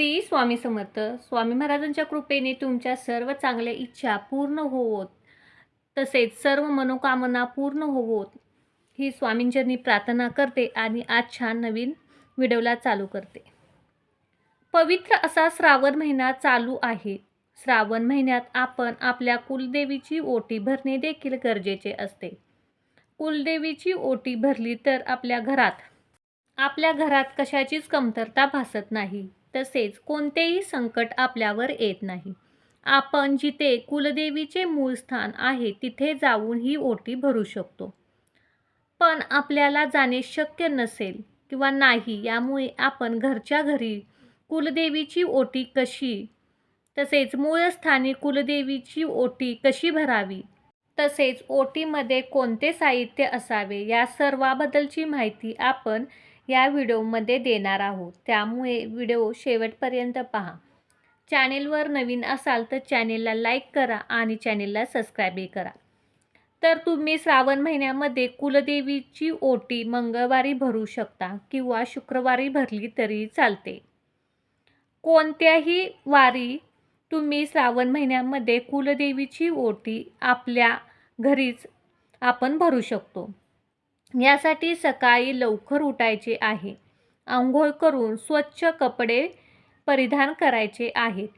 श्री स्वामी समर्थ. स्वामी महाराजांच्या कृपेने तुमच्या सर्व चांगल्या इच्छा पूर्ण होवोत. तसेच सर्व मनोकामना पूर्ण होवोत. ही स्वामींचरणी प्रार्थना करते आणि आज छान नवीन व्हिडिओला चालू करते. पवित्र असा श्रावण महिना चालू आहे. श्रावण महिन्यात आपण आपल्या कुलदेवीची ओटी भरणे देखील गरजेचे असते. कुलदेवीची ओटी भरली तर आपल्या घरात आपल्या घरात कशाचीच कमतरता भासत नाही. तसेच कोणतेही संकट आपल्यावर येत नाही. आपण जिथे कुलदेवीचे मूळ स्थान आहे तिथे जाऊन ही ओटी भरू शकतो. पण आपल्याला जाणे शक्य नसेल किंवा नाही यामुळे आपण घरच्या घरी कुलदेवीची ओटी कशी तसेच मूळ स्थानी कुलदेवीची ओटी कशी भरावी तसेच ओटीमध्ये कोणते साहित्य असावे या सर्वाबद्दलची माहिती आपण या व्हिडिओमध्ये देणार आहोत. त्यामुळे व्हिडिओ शेवटपर्यंत पहा. चॅनेलवर नवीन असाल तर चॅनेलला लाईक करा आणि चॅनेलला सबस्क्राईबही करा. तर तुम्ही श्रावण महिन्यामध्ये कुलदेवीची ओटी मंगळवारी भरू शकता किंवा शुक्रवारी भरली तरी चालते. कोणत्याही वारी तुम्ही श्रावण महिन्यामध्ये कुलदेवीची ओटी आपल्या घरीच आपण भरू शकतो. यासाठी सकाळी लवकर उठायचे आहे. आंघोळ करून स्वच्छ कपडे परिधान करायचे आहेत.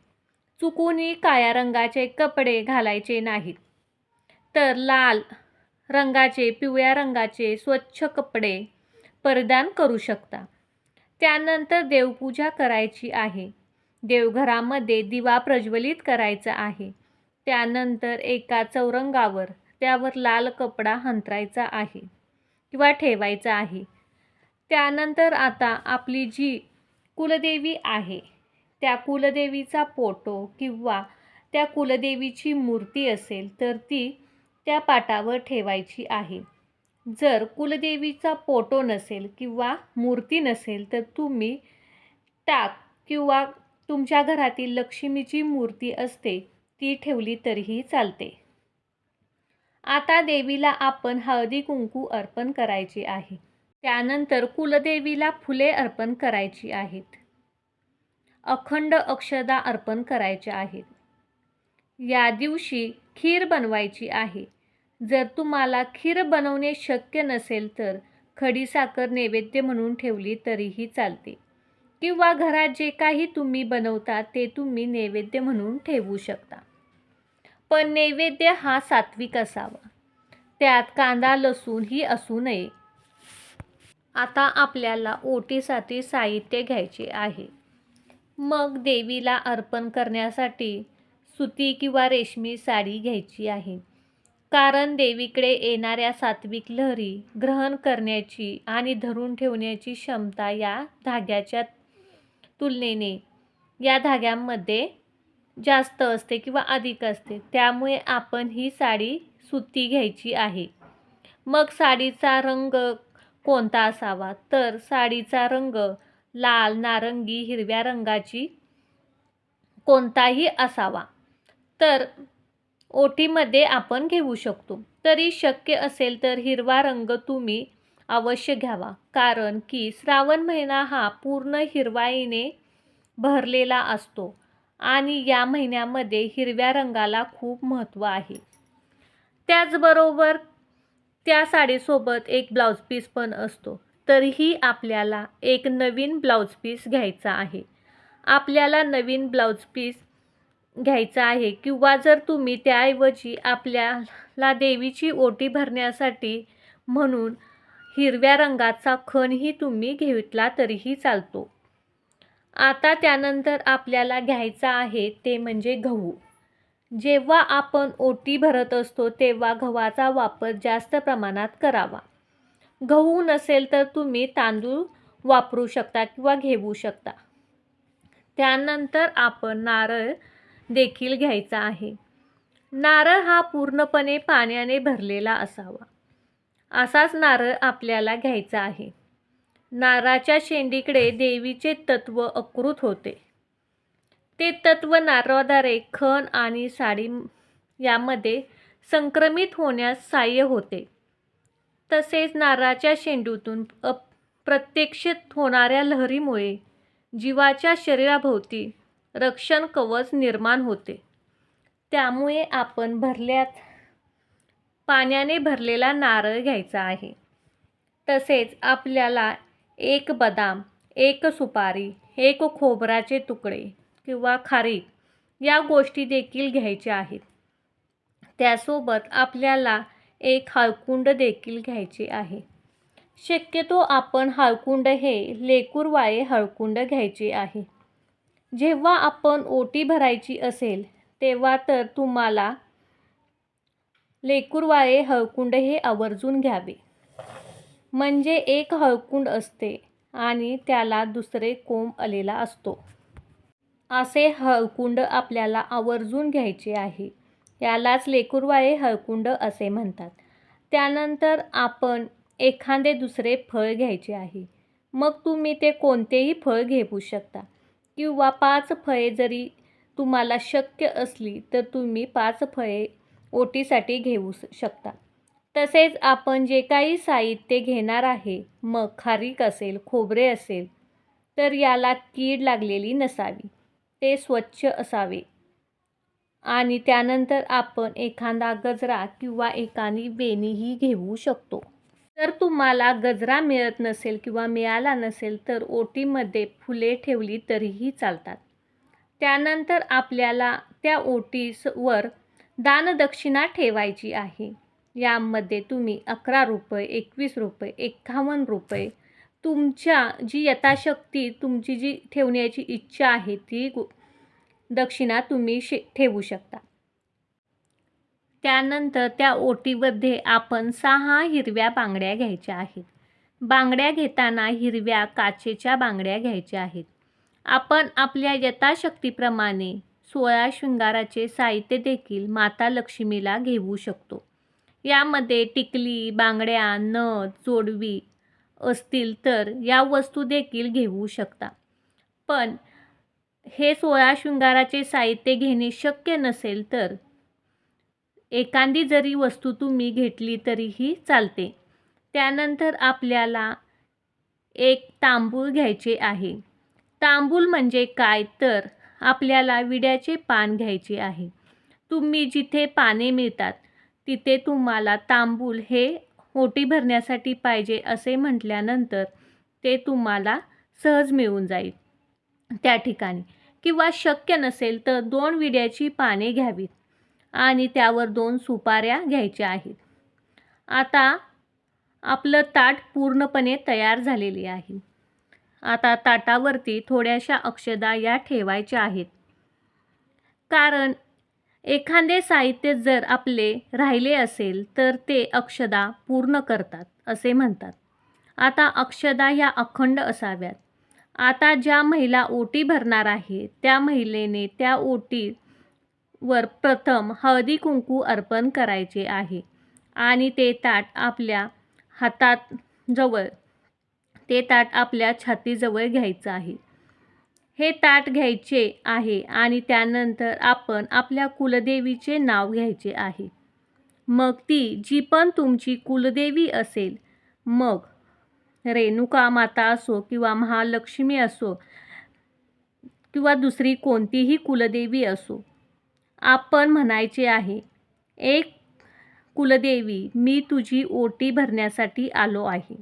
चुकूनही काळ्या रंगाचे कपडे घालायचे नाहीत. तर लाल रंगाचे पिवळ्या रंगाचे स्वच्छ कपडे परिधान करू शकता. त्यानंतर देवपूजा करायची आहे. देवघरामध्ये दिवा प्रज्वलित करायचा आहे. त्यानंतर एका चौरंगावर त्यावर लाल कपडा हंतरायचा आहे. किंवा ठेवायचा आहे. त्यानंतर आता आपली जी कुलदेवी आहे त्या कुलदेवीचा फोटो किंवा त्या कुलदेवीची मूर्ती असेल तर ती त्या पाटावर ठेवायची आहे. जर कुलदेवीचा फोटो नसेल किंवा मूर्ती नसेल तर तुम्ही टाक किंवा तुमच्या घरातील लक्ष्मीची मूर्ती असते ती ठेवली तरीही चालते. आता देवीला आपण हळदी कुंकू अर्पण करायचे आहे. त्यानंतर कुलदेवीला फुले अर्पण करायची आहेत. अखंड अक्षदा अर्पण करायच्या आहेत. या दिवशी खीर बनवायची आहे. जर तुम्हाला खीर बनवणे शक्य नसेल तर खडीसाखर नैवेद्य म्हणून ठेवली तरीही चालते. किंवा घरात जे काही तुम्ही बनवता ते तुम्ही नैवेद्य म्हणून ठेवू शकता. पण नैवेद्य हा सात्विक असावा. त्यात कांदा लसूण ही असू नये. आता आपल्याला ओटीसाठी साहित्य घ्यायचे आहे. मग देवीला अर्पण करण्यासाठी सुती किंवा रेशमी साडी घ्यायची आहे. कारण देवीकडे येणाऱ्या सात्विक लहरी ग्रहण करण्याची आणि धरून ठेवण्याची क्षमता या धाग्याच्या तुलनेने या धाग्यांमध्ये जास्त असते किंवा अधिक असते त्यामुळे आपण ही साडी सुती घ्यायची आहे. मग साडीचा रंग कोणता असावा? तर साडीचा रंग लाल नारंगी हिरव्या रंगाची कोणताही असावा. तर ओटीमध्ये आपण घेऊ शकतो. तरी शक्य असेल तर हिरवा रंग तुम्ही अवश्य घ्यावा. कारण की श्रावण महिना हा पूर्ण हिरवाईने भरलेला असतो. आणि या महिन्यामध्ये हिरव्या रंगाला खूप महत्त्व आहे. त्याचबरोबर त्या साडीसोबत एक ब्लाऊज पीस पण असतो. तरीही आपल्याला एक नवीन ब्लाऊज पीस घ्यायचा आहे. आपल्याला नवीन ब्लाऊज पीस घ्यायचा आहे किंवा जर तुम्ही त्याऐवजी आपल्याला देवीची ओटी भरण्यासाठी म्हणून हिरव्या रंगाचा खणही तुम्ही घेतला तरीही चालतो. आता त्यानंतर आपल्याला घ्यायचा आहे ते म्हणजे गहू. जेव्हा आपण ओटी भरत असतो तेव्हा गव्हाचा वापर जास्त प्रमाणात करावा. गहू नसेल तर तुम्ही तांदूळ वापरू शकता किंवा घेऊ शकता. त्यानंतर आपण नारळ देखील घ्यायचा आहे. नारळ हा पूर्णपणे पाण्याने भरलेला असावा. असाच नारळ आपल्याला घ्यायचा आहे. नारळाच्या शेंडीकडे देवीचे तत्व अकृत होते. ते तत्व नारळाद्वारे खण आणि साडी यामध्ये संक्रमित होण्यास सहाय्य होते. तसेच नारळाच्या शेंडूतून अप्रत्यक्षित होणाऱ्या लहरीमुळे जीवाच्या शरीराभोवती रक्षण कवच निर्माण होते. त्यामुळे आपण भरल्यात पाण्याने भरलेला नारळ घ्यायचा आहे. तसेच आपल्याला एक बदाम एक सुपारी एक खोबराचे तुकडे किंवा खारीक या गोष्टी देखील घ्यायच्या आहेत. त्यासोबत आपल्याला एक हळकुंड देखील घ्यायचे आहे. शक्यतो आपण हळकुंड हे लेकूरवाळे हळकुंड घ्यायचे आहे. जेव्हा आपण ओटी भरायची असेल तेव्हा तर तुम्हाला लेकूरवाळे हळकुंड हे आवर्जून घ्यावे. म्हणजे एक हळकुंड असते आणि त्याला दुसरे कोंब आलेला असतो. असे हळकुंड आपल्याला आवर्जून घ्यायचे आहे. यालाच लेकुरवाळे हळकुंड असे म्हणतात. त्यानंतर आपण एखादे दुसरे फळ घ्यायचे आहे. मग तुम्ही ते कोणतेही फळ घेऊ शकता. किंवा पाच फळे जरी तुम्हाला शक्य असली तर तुम्ही पाच फळे ओटीसाठी घेऊ शकता. तसेच आपण जे काही साहित्य घेणार आहे मग खारीक असेल खोबरे असेल तर याला कीड लागलेली नसावी. ते स्वच्छ असावे. आणि त्यानंतर आपण एखादा गजरा किंवा एखादी वेणीही घेऊ शकतो. जर तुम्हाला गजरा मिळत नसेल किंवा मिळाला नसेल तर ओटीमध्ये फुले ठेवली तरीही चालतात. त्यानंतर आपल्याला त्या ओटीसवर दानदक्षिणा ठेवायची आहे. यामध्ये तुम्ही अकरा रुपये एकवीस रुपये एकावन्न रुपये तुमच्या जी यथाशक्ती तुमची जी ठेवण्याची इच्छा आहे ती दक्षिणा तुम्ही शे ठेवू शकता. त्यानंतर त्या ओटीमध्ये आपण सहा हिरव्या बांगड्या घ्यायच्या आहेत. बांगड्या घेताना हिरव्या काचेच्या बांगड्या घ्यायच्या आहेत. आपण आपल्या यथाशक्तीप्रमाणे सोळा शृंगाराचे साहित्य देखील माता लक्ष्मीला घेऊ शकतो. यामध्ये टिकली बांगड्या नथ जोडवी असतील तर या वस्तू देखील घेऊ शकता. पण हे सोळा शृंगाराचे साहित्य घेणे शक्य नसेल तर एखादी जरी वस्तू तुम्ही घेतली तरीही चालते. त्यानंतर आपल्याला एक तांबूळ घ्यायचे आहे. तांबूल म्हणजे काय? तर आपल्याला विड्याचे पान घ्यायचे आहे. तुम्ही जिथे पाने मिळतात तिथे तुम्हाला तांबूल हे ओटी भरण्यासाठी पाहिजे असे म्हटल्यानंतर ते तुम्हाला सहज मिळून जाईल. त्या ठिकाणी. किंवा शक्य नसेल तर दोन विड्याची पाने घ्यावीत आणि त्यावर दोन सुपाऱ्या घ्यायच्या आहेत. आता आपलं ताट पूर्णपणे तयार झालेले आहे. आता ताटावरती थोड्याशा अक्षदा या ठेवायच्या आहेत. कारण एखादे साहित्य जर आपले राहिले असेल तर ते अक्षदा पूर्ण करतात असे म्हणतात. आता अक्षदा ह्या अखंड असाव्यात. आता ज्या महिला ओटी भरणार आहे त्या महिलेने त्या ओटीवर प्रथम हळदी कुंकू अर्पण करायचे आहे आणि ते ताट आपल्या हातात जवळ ते ताट आपल्या छातीजवळ घ्यायचं आहे. हे ताट घ्यायचे आहे आणि त्यानंतर आपण आपल्या कुलदेवीचे नाव घ्यायचे आहे. मग ती जी पण तुमची कुलदेवी असेल मग रेणुका माता असो किंवा महालक्ष्मी असो किंवा दुसरी कोणतीही कुलदेवी असो आपण म्हणायचे आहे एक कुलदेवी मी तुझी ओटी भरण्यासाठी आलो आहे.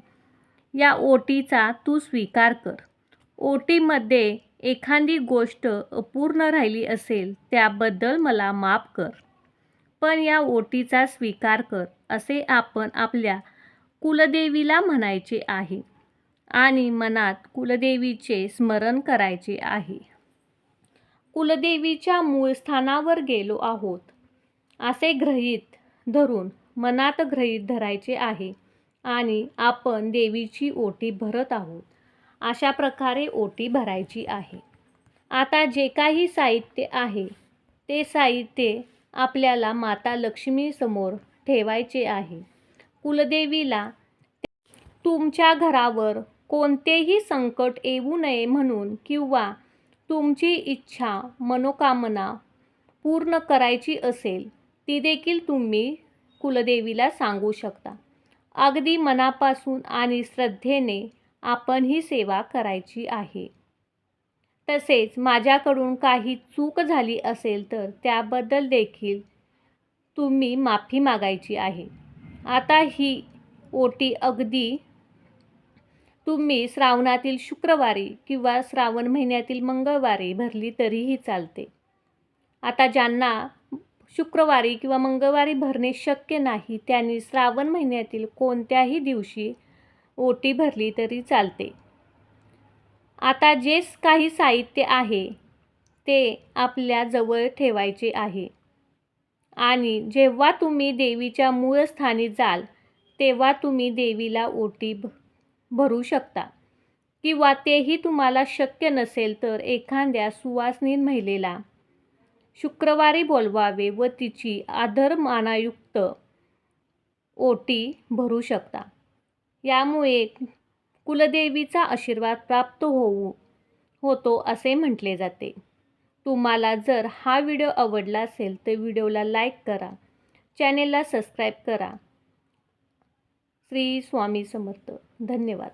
या ओटीचा तू स्वीकार कर. ओटीमध्ये एखादी गोष्ट अपूर्ण राहिली असेल त्याबद्दल मला माफ कर. पण या ओटीचा स्वीकार कर असे आपण आपल्या कुलदेवीला म्हणायचे आहे आणि मनात कुलदेवीचे स्मरण करायचे आहे. कुलदेवीच्या मूळ स्थानावर गेलो आहोत असे गृहीत धरून मनात गृहीत धरायचे आहे आणि आपण देवीची ओटी भरत आहोत. अशा प्रकारे ओटी भरायची आहे. आता जे काही साहित्य आहे ते साहित्य आपल्याला माता लक्ष्मीसमोर ठेवायचे आहे. कुलदेवीला तुमच्या घरावर कोणतेही संकट येऊ नये म्हणून किंवा तुमची इच्छा मनोकामना पूर्ण करायची असेल ती देखील तुम्ही कुलदेवीला सांगू शकता. अगदी मनापासून आणि श्रद्धेने आपण ही सेवा करायची आहे. तसेच माझ्याकडून काही चूक झाली असेल तर त्याबद्दल देखील तुम्ही माफी मागायची आहे. आता ही ओटी अगदी तुम्ही श्रावणातील शुक्रवारी किंवा श्रावण महिन्यातील मंगळवारी भरली तरीही चालते. आता ज्यांना शुक्रवारी किंवा मंगळवारी भरणे शक्य नाही त्यांनी श्रावण महिन्यातील कोणत्याही दिवशी ओटी भरली तरी चालते. आता जे काही साहित्य आहे ते आपल्या जवळ ठेवायचे आहे. आणि जेव्हा तुम्ही देवीच्या मूळ स्थानी जाल तेव्हा तुम्ही देवीला ओटी भ भरू शकता. किंवा तेही तुम्हाला शक्य नसेल तर एखाद्या सुवासनीन महिलेला शुक्रवारी बोलवावे व तिची आदरमानायुक्त ओटी भरू शकता. यामुळे कुलदेवीचा आशीर्वाद प्राप्त होऊ होतो असे म्हटले जाते. तुम्हाला जर हा व्हिडिओ आवडला असेल तर व्हिडिओला लाईक करा चॅनेलला सबस्क्राईब करा. श्री स्वामी समर्थ. धन्यवाद.